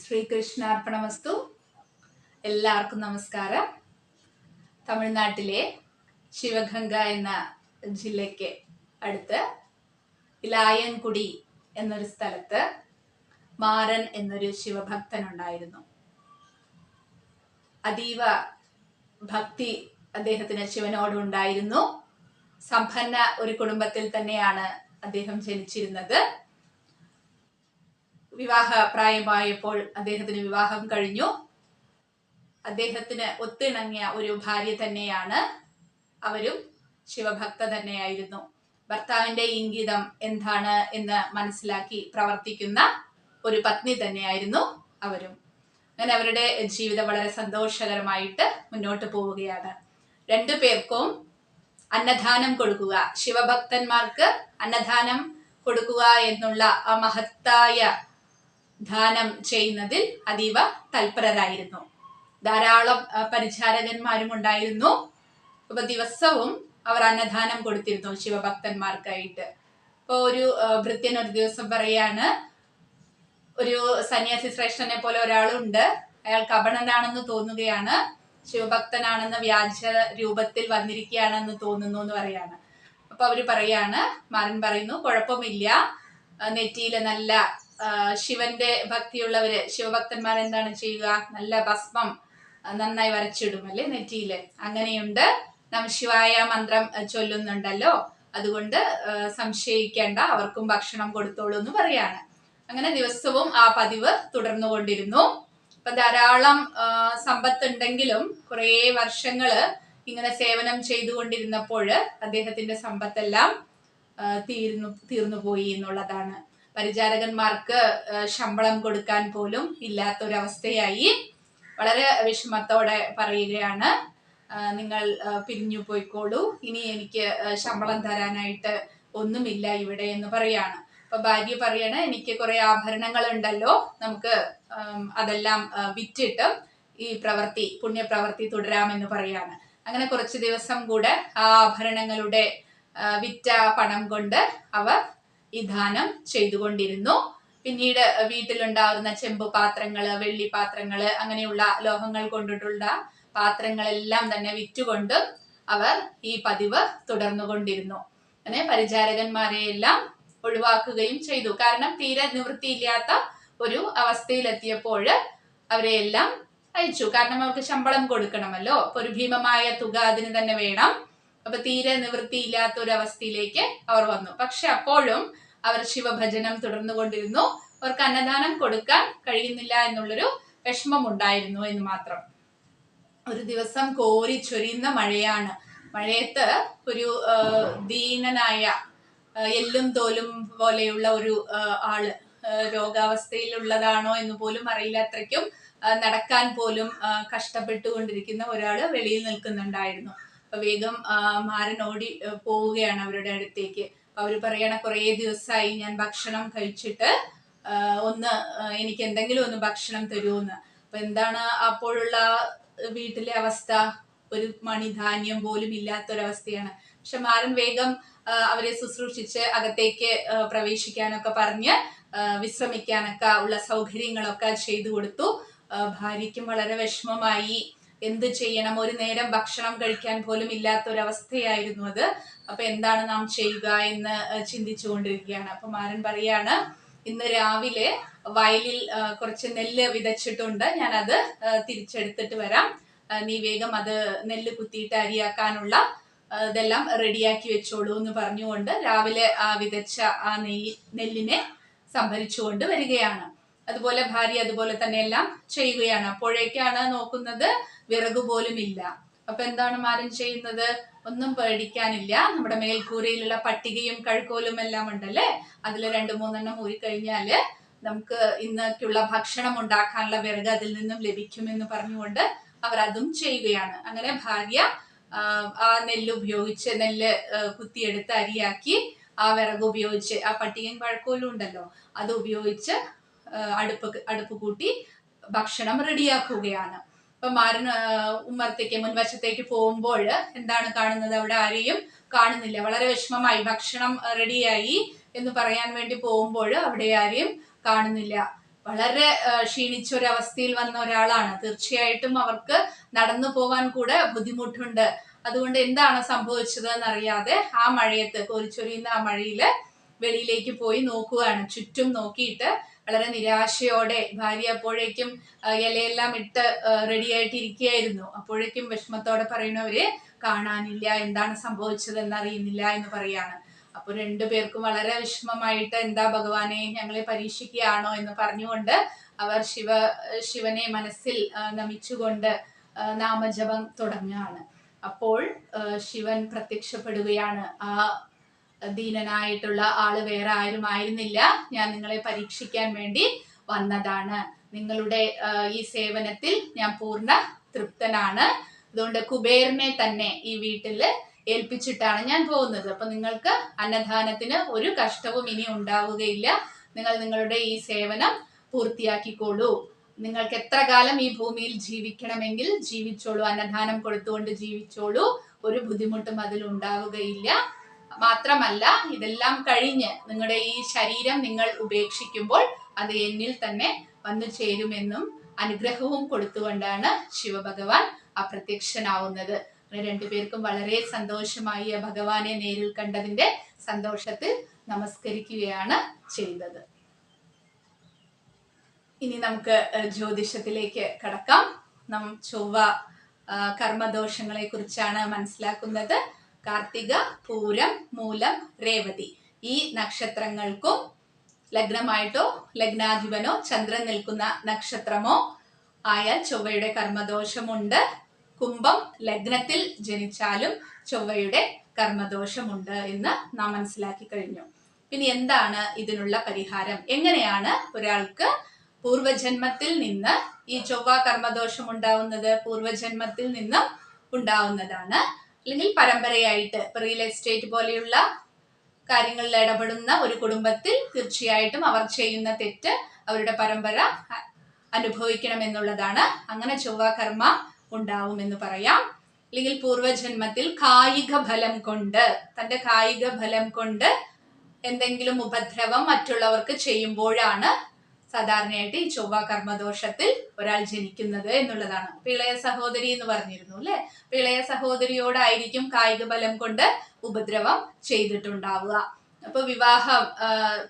ശ്രീകൃഷ്ണാർപ്പണമസ്തു എല്ലാവർക്കും നമസ്കാരം. തമിഴ്നാട്ടിലെ ശിവഗംഗ എന്ന ജില്ലയ്ക്ക് അടുത്ത് ഇലായൻകുടി എന്നൊരു സ്ഥലത്ത് മാരൻ എന്നൊരു ശിവഭക്തൻ ഉണ്ടായിരുന്നു അതീവ ഭക്തി അദ്ദേഹത്തിന് ശിവനോട് ഉണ്ടായിരുന്നു സമ്പന്ന ഒരു കുടുംബത്തിൽ തന്നെയാണ് അദ്ദേഹം ജനിച്ചിരുന്നത്. വിവാഹ പ്രായമായപ്പോൾ അദ്ദേഹത്തിന് വിവാഹം കഴിഞ്ഞു. അദ്ദേഹത്തിന് ഒത്തിണങ്ങിയ ഒരു ഭാര്യ തന്നെയാണ് അവരും. ശിവഭക്ത തന്നെയായിരുന്നു. ഭർത്താവിന്റെ ഇംഗിതം എന്താണ് എന്ന് മനസ്സിലാക്കി പ്രവർത്തിക്കുന്ന ഒരു പത്നി തന്നെയായിരുന്നു അവരും. അങ്ങനെ അവരുടെ ജീവിതം വളരെ സന്തോഷകരമായിട്ട് മുന്നോട്ട് പോവുകയാണ്. രണ്ടു പേർക്കും അന്നദാനം കൊടുക്കുക. ശിവഭക്തന്മാർക്ക് അന്നദാനം കൊടുക്കുക എന്നുള്ള ആ മഹത്തായ ദാനം ചെയ്യുന്നതിൽ അതീവ തൽപരരായിരുന്നു. ധാരാളം പരിചാരകന്മാരും ഉണ്ടായിരുന്നു. അപ്പൊ ദിവസവും അവർ അന്നദാനം കൊടുത്തിരുന്നു ശിവഭക്തന്മാർക്കായിട്ട്. ഇപ്പൊ ഒരു ഭൃത്യൻ ഒരു ദിവസം പറയാണ് ഒരു സന്യാസി ശ്രേഷ്ഠനെ പോലെ ഒരാളുണ്ട്. അയാൾ കപണനാണെന്ന് തോന്നുകയാണ്. ശിവഭക്തനാണെന്ന് വ്യാജ രൂപത്തിൽ വന്നിരിക്കുകയാണെന്ന് തോന്നുന്നു എന്ന് പറയാണ്. അപ്പൊ അവർ പറയാണ് മാരൻ പറയുന്നു കുഴപ്പമില്ല. നെറ്റിയിലെ നല്ല ശിവന്റെ ഭക്തിയുള്ളവര് ശിവഭക്തന്മാർ എന്താണ് ചെയ്യുക? നല്ല ഭസ്മം നന്നായി വരച്ചിടും അല്ലെ നെറ്റിയിൽ? അങ്ങനെയുണ്ട്. നമശിവായ മന്ത്രം ചൊല്ലുന്നുണ്ടല്ലോ. അതുകൊണ്ട് സംശയിക്കേണ്ട അവർക്കും ഭക്ഷണം കൊടുത്തോളൂ എന്ന് പറയാണ്. അങ്ങനെ ദിവസവും ആ പതിവ് തുടർന്നു കൊണ്ടിരുന്നു. അപ്പൊ ധാരാളം സമ്പത്തുണ്ടെങ്കിലും കുറേ വർഷങ്ങൾ ഇങ്ങനെ സേവനം ചെയ്തുകൊണ്ടിരുന്നപ്പോൾ അദ്ദേഹത്തിന്റെ സമ്പത്തെല്ലാം തീർന്നു തീർന്നു പോയി എന്നുള്ളതാണ്. പരിചാരകന്മാർക്ക് ശമ്പളം കൊടുക്കാൻ പോലും ഇല്ലാത്തൊരവസ്ഥയായി വളരെ വിഷമത്തോടെ പറയുകയാണ്. നിങ്ങൾ പിരിഞ്ഞു പോയിക്കോളൂ. ഇനി എനിക്ക് ശമ്പളം തരാനായിട്ട് ഒന്നുമില്ല ഇവിടെ എന്ന് പറയാണ്. അപ്പൊ ഭാര്യ പറയണ എനിക്ക് കുറെ ആഭരണങ്ങൾ ഉണ്ടല്ലോ നമുക്ക് അതെല്ലാം വിറ്റിട്ട് ഈ പ്രവൃത്തി പുണ്യപ്രവൃത്തി തുടരാമെന്ന് പറയാണ്. അങ്ങനെ കുറച്ച് ദിവസം കൂടെ ആ ആഭരണങ്ങളുടെ വിറ്റ പണം കൊണ്ട് അവർ ഈ ദാനം ചെയ്തുകൊണ്ടിരുന്നു. പിന്നീട് വീട്ടിലുണ്ടാവുന്ന ചെമ്പ് പാത്രങ്ങൾ വെള്ളി പാത്രങ്ങൾ അങ്ങനെയുള്ള ലോഹങ്ങൾ കൊണ്ടിട്ടുള്ള പാത്രങ്ങളെല്ലാം തന്നെ വിറ്റുകൊണ്ട് അവർ ഈ പതിവ് തുടർന്നുകൊണ്ടിരുന്നു. അങ്ങനെ പരിചാരകന്മാരെയെല്ലാം ഒഴിവാക്കുകയും ചെയ്തു. കാരണം തീരെ നിവൃത്തിയില്ലാത്ത ഒരു അവസ്ഥയിലെത്തിയപ്പോൾ അവരെയെല്ലാം അയച്ചു. കാരണം അവർക്ക് ശമ്പളം കൊടുക്കണമല്ലോ. അപ്പൊ ഒരു ഭീമമായ തുക അതിന് തന്നെ വേണം. അപ്പൊ തീരെ നിവൃത്തിയില്ലാത്ത ഒരു അവസ്ഥയിലേക്ക് അവർ വന്നു. പക്ഷെ അപ്പോഴും അവർ ശിവഭജനം തുടർന്നു കൊണ്ടിരുന്നു. അവർക്ക് അന്നദാനം കൊടുക്കാൻ കഴിയുന്നില്ല എന്നുള്ളൊരു വിഷമം ഉണ്ടായിരുന്നു എന്ന് മാത്രം. ഒരു ദിവസം കോരി ചൊരിയുന്ന മഴയാണ്. മഴയത്ത് ഒരു ദീനനായ എല്ലും തോലും പോലെയുള്ള ഒരു ആൾ രോഗാവസ്ഥയിലുള്ളതാണോ എന്ന് പോലും അറിയില്ല അത്രയ്ക്കും നടക്കാൻ പോലും കഷ്ടപ്പെട്ടുകൊണ്ടിരിക്കുന്ന ഒരാൾ വെളിയിൽ നിൽക്കുന്നുണ്ടായിരുന്നു. അപ്പൊ വേഗം മാരൻ ഓടി പോവുകയാണ് അവരുടെ അടുത്തേക്ക്. അവർ പറയണ കുറേ ദിവസമായി ഞാൻ ഭക്ഷണം കഴിച്ചിട്ട് ഒന്ന് എനിക്ക് എന്തെങ്കിലും ഒന്ന് ഭക്ഷണം തരുമെന്ന് അപ്പൊ എന്താണ് അപ്പോഴുള്ള വീട്ടിലെ അവസ്ഥ? ഒരു മണി ധാന്യം പോലും ഇല്ലാത്തൊരവസ്ഥയാണ്. പക്ഷെ മാരൻ വേഗം അവരെ ശുശ്രൂഷിച്ച് അകത്തേക്ക് പ്രവേശിക്കാനൊക്കെ പറഞ്ഞ് വിശ്രമിക്കാനൊക്കെ ഉള്ള സൗകര്യങ്ങളൊക്കെ ചെയ്തു കൊടുത്തു. ഭാര്യയ്ക്കും വളരെ വിഷമമായി. എന്ത് ചെയ്യണം? ഒരു നേരം ഭക്ഷണം കഴിക്കാൻ പോലും ഇല്ലാത്ത ഒരു അവസ്ഥയായിരുന്നു അത്. അപ്പൊ എന്താണ് നാം ചെയ്യുക എന്ന് ചിന്തിച്ചുകൊണ്ടിരിക്കുകയാണ്. അപ്പൊ മാരൻ പറയാണ് ഇന്ന് രാവിലെ വയലിൽ കുറച്ച് നെല്ല് വിതച്ചിട്ടുണ്ട്. ഞാൻ അത് തിരിച്ചെടുത്തിട്ട് വരാം. നീ വേഗം അത് നെല്ല് കുത്തിയിട്ട് അരിയാക്കാനുള്ള ഇതെല്ലാം റെഡിയാക്കി വെച്ചോളൂ എന്ന് പറഞ്ഞുകൊണ്ട് രാവിലെ ആ വിതച്ച ആ നെയ് നെല്ലിനെ സംഭരിച്ചുകൊണ്ട് വരികയാണ്. അതുപോലെ ഭാര്യ അതുപോലെ തന്നെ എല്ലാം ചെയ്യുകയാണ്. അപ്പോഴേക്കാണ് നോക്കുന്നത് വിറക് പോലും ഇല്ല അപ്പൊ എന്താണ് മാരൻ ചെയ്യുന്നത്? ഒന്നും പേടിക്കാനില്ല. നമ്മുടെ മേൽക്കൂരയിലുള്ള പട്ടികയും കഴുക്കോലും എല്ലാം ഉണ്ടല്ലേ? അതിൽ രണ്ട് മൂന്നെണ്ണം ഊരിക്കഴിഞ്ഞാൽ നമുക്ക് ഇന്നൊക്കെയുള്ള ഭക്ഷണം ഉണ്ടാക്കാനുള്ള വിറക് അതിൽ നിന്നും ലഭിക്കുമെന്ന് പറഞ്ഞുകൊണ്ട് അവർ അതും ചെയ്യുകയാണ്. അങ്ങനെ ഭാര്യ ആ, നെല്ല് ഉപയോഗിച്ച് നെല്ല് കുത്തിയെടുത്ത് അരിയാക്കി ആ വിറക് ഉപയോഗിച്ച് ആ പട്ടികയും കഴുക്കോലും ഉണ്ടല്ലോ അത് ഉപയോഗിച്ച് അടുപ്പ് അടുപ്പ് കൂട്ടി ഭക്ഷണം റെഡിയാക്കുകയാണ്. അപ്പൊ മാരൻ ഉമ്മർത്തേക്ക് മുൻവശത്തേക്ക് പോകുമ്പോൾ എന്താണ് കാണുന്നത്? അവിടെ ആരെയും കാണുന്നില്ല. വളരെ വിഷമമായി. ഭക്ഷണം റെഡിയായി എന്ന് പറയാൻ വേണ്ടി പോകുമ്പോൾ അവിടെ ആരെയും കാണുന്നില്ല. വളരെ ക്ഷീണിച്ച ഒരവസ്ഥയിൽ വന്ന ഒരാളാണ്. തീർച്ചയായിട്ടും അവർക്ക് നടന്നു പോകാൻ കൂടെ ബുദ്ധിമുട്ടുണ്ട്. അതുകൊണ്ട് എന്താണ് സംഭവിച്ചത് എന്നറിയാതെ ആ മഴയത്ത് കോരിച്ചൊരിയുന്ന ആ മഴയിൽ വെളിയിലേക്ക് പോയി നോക്കുകയാണ്. ചുറ്റും നോക്കിയിട്ട് വളരെ നിരാശയോടെ ഭാര്യ അപ്പോഴേക്കും ഇലയെല്ലാം ഇട്ട് റെഡി ആയിട്ട് ഇരിക്കുകയായിരുന്നു അപ്പോഴേക്കും വിഷമത്തോടെ പറയുന്നവര് കാണാനില്ല എന്താണ് സംഭവിച്ചതെന്ന് അറിയുന്നില്ല എന്ന് പറയാണ്. അപ്പൊ രണ്ടുപേർക്കും വളരെ വിഷമമായിട്ട് എന്താ ഭഗവാനെ ഞങ്ങളെ പരീക്ഷിക്കുകയാണോ എന്ന് പറഞ്ഞുകൊണ്ട് അവർ ശിവ ശിവനെ മനസ്സിൽ നമിച്ചുകൊണ്ട് നാമജപം തുടങ്ങുകയാണ്. അപ്പോൾ ശിവൻ പ്രത്യക്ഷപ്പെടുകയാണ്. ആ ദീനനായിട്ടുള്ള ആൾ വേറെ ആരും ആയിരുന്നില്ല. ഞാൻ നിങ്ങളെ പരീക്ഷിക്കാൻ വേണ്ടി വന്നതാണ്. നിങ്ങളുടെ ഈ സേവനത്തിൽ ഞാൻ പൂർണ തൃപ്തനാണ്. അതുകൊണ്ട് കുബേരനെ തന്നെ ഈ വീട്ടിൽ ഏൽപ്പിച്ചിട്ടാണ് ഞാൻ പോകുന്നത്. അപ്പൊ നിങ്ങൾക്ക് അന്നദാനത്തിന് ഒരു കഷ്ടവും ഇനി ഉണ്ടാവുകയില്ല. നിങ്ങൾ നിങ്ങളുടെ ഈ സേവനം പൂർത്തിയാക്കിക്കോളൂ. നിങ്ങൾക്ക് എത്ര കാലം ഈ ഭൂമിയിൽ ജീവിക്കണമെങ്കിൽ ജീവിച്ചോളൂ. അന്നദാനം കൊടുത്തുകൊണ്ട് ജീവിച്ചോളൂ. ഒരു ബുദ്ധിമുട്ടും അതിൽ ഉണ്ടാവുകയില്ല. മാത്രമല്ല ഇതെല്ലാം കഴിഞ്ഞ് നിങ്ങളുടെ ഈ ശരീരം നിങ്ങൾ ഉപേക്ഷിക്കുമ്പോൾ അത് എന്നിൽ തന്നെ വന്നു ചേരുമെന്നും അനുഗ്രഹവും കൊടുത്തുകൊണ്ടാണ് ശിവഭഗവാൻ അപ്രത്യക്ഷനാവുന്നത്. രണ്ടുപേർക്കും വളരെ സന്തോഷമായി ഭഗവാനെ നേരിൽ കണ്ടതിന്റെ സന്തോഷത്തിൽ നമസ്കരിക്കുകയാണ് ചെയ്തത്. ഇനി നമുക്ക് ജ്യോതിഷത്തിലേക്ക് കടക്കാം. നാം ചൊവ്വ കർമ്മദോഷങ്ങളെ കുറിച്ചാണ് മനസ്സിലാക്കുന്നത്. കാർത്തിക പൂരം മൂലം രേവതി. ഈ നക്ഷത്രങ്ങൾക്കും ലഗ്നമായിട്ടോ ലഗ്നാധിപനോ ചന്ദ്രൻ നിൽക്കുന്ന നക്ഷത്രമോ ആയ ചൊവ്വയുടെ കർമ്മദോഷമുണ്ട്. കുംഭം ലഗ്നത്തിൽ ജനിച്ചാലും ചൊവ്വയുടെ കർമ്മദോഷമുണ്ട് എന്ന് നാം മനസ്സിലാക്കി കഴിഞ്ഞു. പിന്നെ എന്താണ് ഇതിനുള്ള പരിഹാരം? എങ്ങനെയാണ് ഒരാൾക്ക് പൂർവജന്മത്തിൽ നിന്ന് ഈ ചൊവ്വ കർമ്മദോഷം ഉണ്ടാവുന്നത്? പൂർവജന്മത്തിൽ നിന്നും ഉണ്ടാവുന്നതാണ്. അല്ലെങ്കിൽ പരമ്പരയായിട്ട് റിയൽ എസ്റ്റേറ്റ് പോലെയുള്ള കാര്യങ്ങളിൽ ഇടപെടുന്ന ഒരു കുടുംബത്തിൽ തീർച്ചയായിട്ടും അവർ ചെയ്യുന്ന തെറ്റ് അവരുടെ പരമ്പര അനുഭവിക്കണം അനുഭവിക്കണമെന്നുള്ളതാണ് അങ്ങനെ ചൊവ്വ കർമ്മ ഉണ്ടാവുമെന്ന് പറയാം. അല്ലെങ്കിൽ പൂർവജന്മത്തിൽ കായിക ഫലം കൊണ്ട് തന്റെ കായിക ഫലം കൊണ്ട് എന്തെങ്കിലും ഉപദ്രവം മറ്റുള്ളവർക്ക് ചെയ്യുമ്പോഴാണ് സാധാരണയായിട്ട് ഈ ചൊവ്വ കർമ്മദോഷത്തിൽ ഒരാൾ ജനിക്കുന്നത് എന്നുള്ളതാണ്. പിളയ സഹോദരി എന്ന് പറഞ്ഞിരുന്നു അല്ലെ? പിളയ സഹോദരിയോടായിരിക്കും കായിക ബലം കൊണ്ട് ഉപദ്രവം ചെയ്തിട്ടുണ്ടാവുക. അപ്പൊ വിവാഹ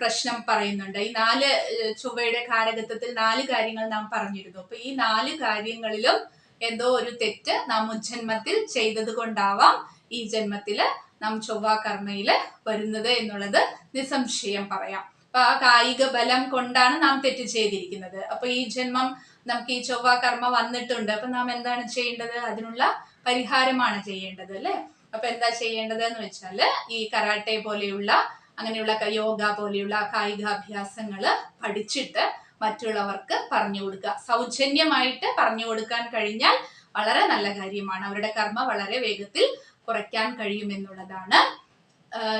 പ്രശ്നം പറയുന്നുണ്ട്. ഈ നാല് ചൊവ്വയുടെ കാരകത്വത്തിൽ നാല് കാര്യങ്ങൾ നാം പറഞ്ഞിരുന്നു. അപ്പൊ ഈ നാല് കാര്യങ്ങളിലും എന്തോ ഒരു തെറ്റ് നാം മുജ്ജന്മത്തിൽ ചെയ്തത് കൊണ്ടാവാം ഈ ജന്മത്തിൽ നാം ചൊവ്വ കർമ്മയിൽ വരുന്നത് എന്നുള്ളത് നിസ്സംശയം പറയാം. അപ്പൊ ആ കായിക ബലം കൊണ്ടാണ് നാം തെറ്റ് ചെയ്തിരിക്കുന്നത്. അപ്പൊ ഈ ജന്മം നമുക്ക് ഈ ചൊവ്വ കർമ്മ വന്നിട്ടുണ്ട്. അപ്പൊ നാം എന്താണ് ചെയ്യേണ്ടത്? അതിനുള്ള പരിഹാരമാണ് ചെയ്യേണ്ടത് അല്ലെ? അപ്പൊ എന്താ ചെയ്യേണ്ടത് എന്ന് വെച്ചാൽ ഈ കരാട്ടെ പോലെയുള്ള അങ്ങനെയുള്ള യോഗ പോലെയുള്ള കായികാഭ്യാസങ്ങൾ പഠിച്ചിട്ട് മറ്റുള്ളവർക്ക് പറഞ്ഞു കൊടുക്കുക. സൗജന്യമായിട്ട് പറഞ്ഞു കൊടുക്കാൻ കഴിഞ്ഞാൽ വളരെ നല്ല കാര്യമാണ്. അവരുടെ കർമ്മ വളരെ വേഗത്തിൽ കുറയ്ക്കാൻ കഴിയുമെന്നുള്ളതാണ്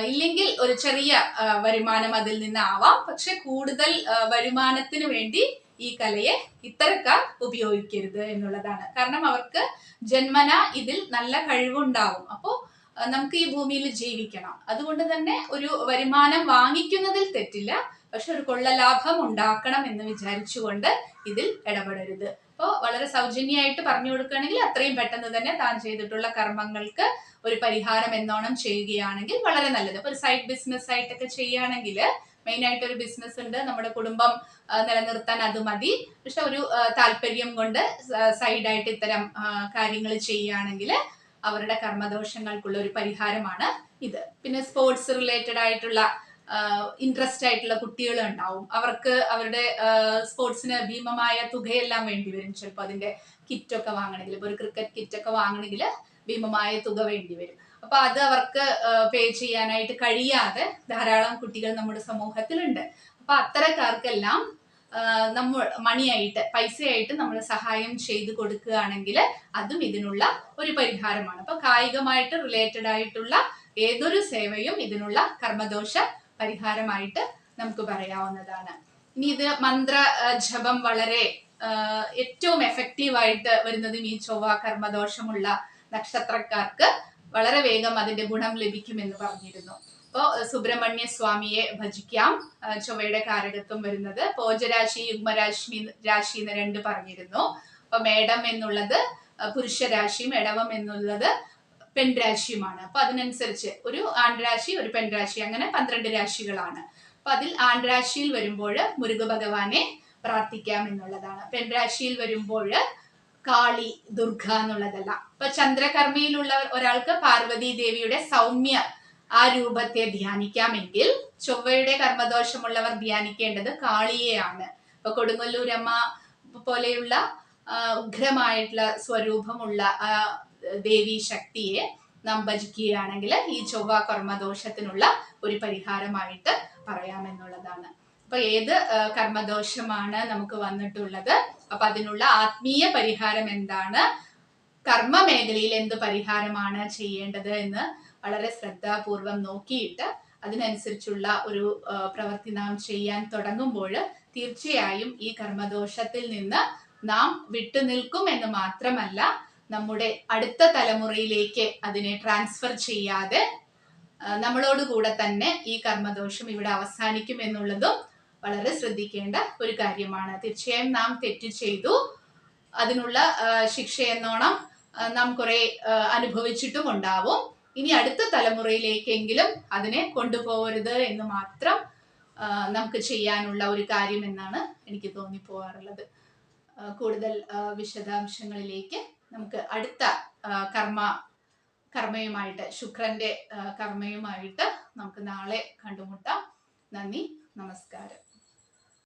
ഇല്ലെങ്കിൽ ഒരു ചെറിയ വരുമാനം അതിൽ നിന്നാവാം. പക്ഷെ കൂടുതൽ വരുമാനത്തിന് വേണ്ടി ഈ കലയെ ഇത്തരക്കാർ ഉപയോഗിക്കരുത് എന്നുള്ളതാണ്. കാരണം അവർക്ക് ജന്മന ഇതിൽ നല്ല കഴിവുണ്ടാവും. അപ്പോൾ നമുക്ക് ഈ ഭൂമിയിൽ ജീവിക്കണം. അതുകൊണ്ട് തന്നെ ഒരു വരുമാനം വാങ്ങിക്കുന്നതിൽ തെറ്റില്ല. പക്ഷെ ഒരു കൊള്ളലാഭം ഉണ്ടാക്കണം എന്ന് വിചാരിച്ചുകൊണ്ട് ഇതിൽ ഇടപെടരുത്. അപ്പോൾ വളരെ സൗജന്യമായിട്ട് പറഞ്ഞു കൊടുക്കുകയാണെങ്കിൽ അത്രയും പെട്ടെന്ന് തന്നെ താൻ ചെയ്തിട്ടുള്ള കർമ്മങ്ങൾക്ക് ഒരു പരിഹാരം എന്നോണം ചെയ്യുകയാണെങ്കിൽ വളരെ നല്ലത്. ഒരു സൈഡ് ബിസിനസ് ആയിട്ടൊക്കെ ചെയ്യുകയാണെങ്കിൽ മെയിൻ ആയിട്ട് ഒരു ബിസിനസ് ഉണ്ട്. നമ്മുടെ കുടുംബം നിലനിർത്താൻ അത് മതി. പക്ഷെ ഒരു താല്പര്യം കൊണ്ട് സൈഡായിട്ട് ഇത്തരം കാര്യങ്ങൾ ചെയ്യുകയാണെങ്കിൽ അവരുടെ കർമ്മദോഷങ്ങൾക്കുള്ള ഒരു പരിഹാരമാണ് ഇത്. പിന്നെ സ്പോർട്സ് റിലേറ്റഡ് ആയിട്ടുള്ള ഇൻട്രസ്റ്റ് ആയിട്ടുള്ള കുട്ടികൾ ഉണ്ടാവും. അവർക്ക് അവരുടെ സ്പോർട്സിന് ഭീമമായ തുകയെല്ലാം വേണ്ടി വരും. ചിലപ്പോൾ അതിന്റെ കിറ്റൊക്കെ വാങ്ങണമെങ്കിൽ ഇപ്പോൾ ഒരു ക്രിക്കറ്റ് കിറ്റ് ഒക്കെ വാങ്ങണമെങ്കിൽ ഭീമമായ തുക വേണ്ടി വരും. അപ്പൊ അത് അവർക്ക് പേ ചെയ്യാനായിട്ട് കഴിയാതെ ധാരാളം കുട്ടികൾ നമ്മുടെ സമൂഹത്തിലുണ്ട്. അപ്പൊ അത്തരക്കാർക്കെല്ലാം നമ്മൾ മണിയായിട്ട് പൈസയായിട്ട് നമ്മൾ സഹായം ചെയ്തു കൊടുക്കുകയാണെങ്കിൽ അതും ഇതിനുള്ള ഒരു പരിഹാരമാണ്. അപ്പൊ കായികമായിട്ട് റിലേറ്റഡ് ആയിട്ടുള്ള ഏതൊരു സേവയും ഇതിനുള്ള കർമ്മദോഷ പരിഹാരമായിട്ട് നമുക്ക് പറയാവുന്നതാണ്. ഇനി ഇത് മന്ത്ര ജപം വളരെ ഏറ്റവും എഫക്റ്റീവ് ആയിട്ട് വരുന്നതും ഈ ചൊവ്വ കർമ്മദോഷമുള്ള നക്ഷത്രക്കാർക്ക് വളരെ വേഗം അതിന്റെ ഗുണം ലഭിക്കുമെന്ന് പറഞ്ഞിരുന്നു. അപ്പോ സുബ്രഹ്മണ്യ സ്വാമിയെ ഭജിക്കാം. ചൊവ്വയുടെ കാരകത്വം വരുന്നത് പോജരാശി യുഗ്മരാശി രാശി എന്ന് രണ്ട് പറഞ്ഞിരുന്നു. അപ്പൊ മേടം എന്നുള്ളത് പുരുഷരാശിയും എടവം എന്നുള്ളത് പെൺരാശിയുമാണ്. അപ്പൊ അതിനനുസരിച്ച് ഒരു ആൺരാശി ഒരു പെൺരാശി അങ്ങനെ പന്ത്രണ്ട് രാശികളാണ്. അപ്പൊ അതിൽ ആൺരാശിയിൽ വരുമ്പോൾ മുരുക ഭഗവാനെ പ്രാർത്ഥിക്കാം എന്നുള്ളതാണ്. പെൺരാശിയിൽ വരുമ്പോൾ കാളി ദുർഗ എന്നുള്ളതല്ല. ഇപ്പൊ ചന്ദ്രകർമ്മയിലുള്ള ഒരാൾക്ക് പാർവതി ദേവിയുടെ സൗമ്യ ആ രൂപത്തെ ധ്യാനിക്കാമെങ്കിൽ ചൊവ്വയുടെ കർമ്മദോഷമുള്ളവർ ധ്യാനിക്കേണ്ടത് കാളിയെയാണ്. ഇപ്പൊ കൊടുങ്ങല്ലൂരമ്മ പോലെയുള്ള ഉഗ്രമായിട്ടുള്ള സ്വരൂപമുള്ള ദേവി ശക്തിയെ നാം ഭജിക്കുകയാണെങ്കിൽ ഈ ചൊവ്വ കർമ്മദോഷത്തിനുള്ള ഒരു പരിഹാരമായിട്ട് പറയാമെന്നുള്ളതാണ്. അപ്പൊ ഏത് കർമ്മദോഷമാണ് നമുക്ക് വന്നിട്ടുള്ളത്? അപ്പൊ അതിനുള്ള ആത്മീയ പരിഹാരം എന്താണ്? കർമ്മ മേഖലയിൽ എന്ത് പരിഹാരമാണ് ചെയ്യേണ്ടത് എന്ന് വളരെ ശ്രദ്ധാപൂർവം നോക്കിയിട്ട് അതിനനുസരിച്ചുള്ള ഒരു പ്രവൃത്തി നാം ചെയ്യാൻ തുടങ്ങുമ്പോൾ തീർച്ചയായും ഈ കർമ്മദോഷത്തിൽ നിന്ന് നാം വിട്ടുനിൽക്കും എന്ന് മാത്രമല്ല നമ്മുടെ അടുത്ത തലമുറയിലേക്ക് അതിനെ ട്രാൻസ്ഫർ ചെയ്യാതെ നമ്മളോട് കൂടെ തന്നെ ഈ കർമ്മദോഷം ഇവിടെ അവസാനിക്കും എന്നുള്ളതും വളരെ ശ്രദ്ധിക്കേണ്ട ഒരു കാര്യമാണ്. തീർച്ചയായും നാം തെറ്റ് ചെയ്തു. അതിനുള്ള ശിക്ഷ ശിക്ഷയെന്നോണം നാം കുറെ അനുഭവിച്ചിട്ടും ഉണ്ടാവും. ഇനി അടുത്ത തലമുറയിലേക്കെങ്കിലും അതിനെ കൊണ്ടുപോകരുത് എന്ന് മാത്രം നമുക്ക് ചെയ്യാനുള്ള ഒരു കാര്യം എന്നാണ് എനിക്ക് തോന്നിപ്പോവാറുള്ളത്. കൂടുതൽ വിശദാംശങ്ങളിലേക്ക് നമുക്ക് അടുത്ത കർമ്മ കർമ്മയുമായിട്ട് ശുക്രന്റെ കർമ്മയുമായിട്ട് നമുക്ക് നാളെ കണ്ടുമുട്ടാം. നന്ദി നമസ്കാരം.